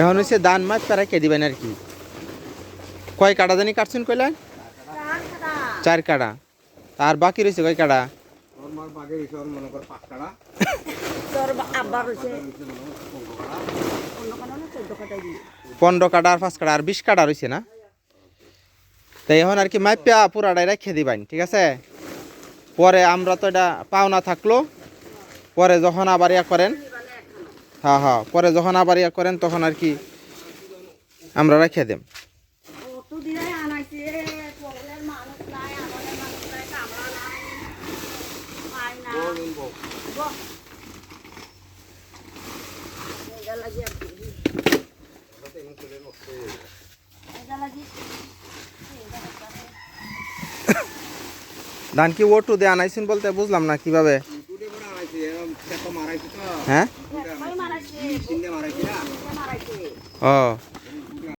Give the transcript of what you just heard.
এখন হচ্ছে দান মাছ তারা কে দিবেন আর কি। কয় কাটা জানি কাটছেন কইলেন? চার কাটা। আর বাকি রয়েছে কয় কাটা? পনেরো কাটা আর পাঁচ কাটা। আর বিশ কাটা রয়েছে না? তাই এখন আর কি মাইপিয়া পুরাটাই রেখে দিবেন, ঠিক আছে? পরে আমরা তো এটা পাওনা থাকল। পরে যখন আবার ইয়া করেন হ্যাঁ হ্যাঁ পরে যখন আবার ইয়া করেন তখন আর কি আমরা রেখে দেব ধান কি ওটু দিয়ে আনাইছেন বলতে বুঝলাম না কীভাবে? তো। হ্যাঁ ও।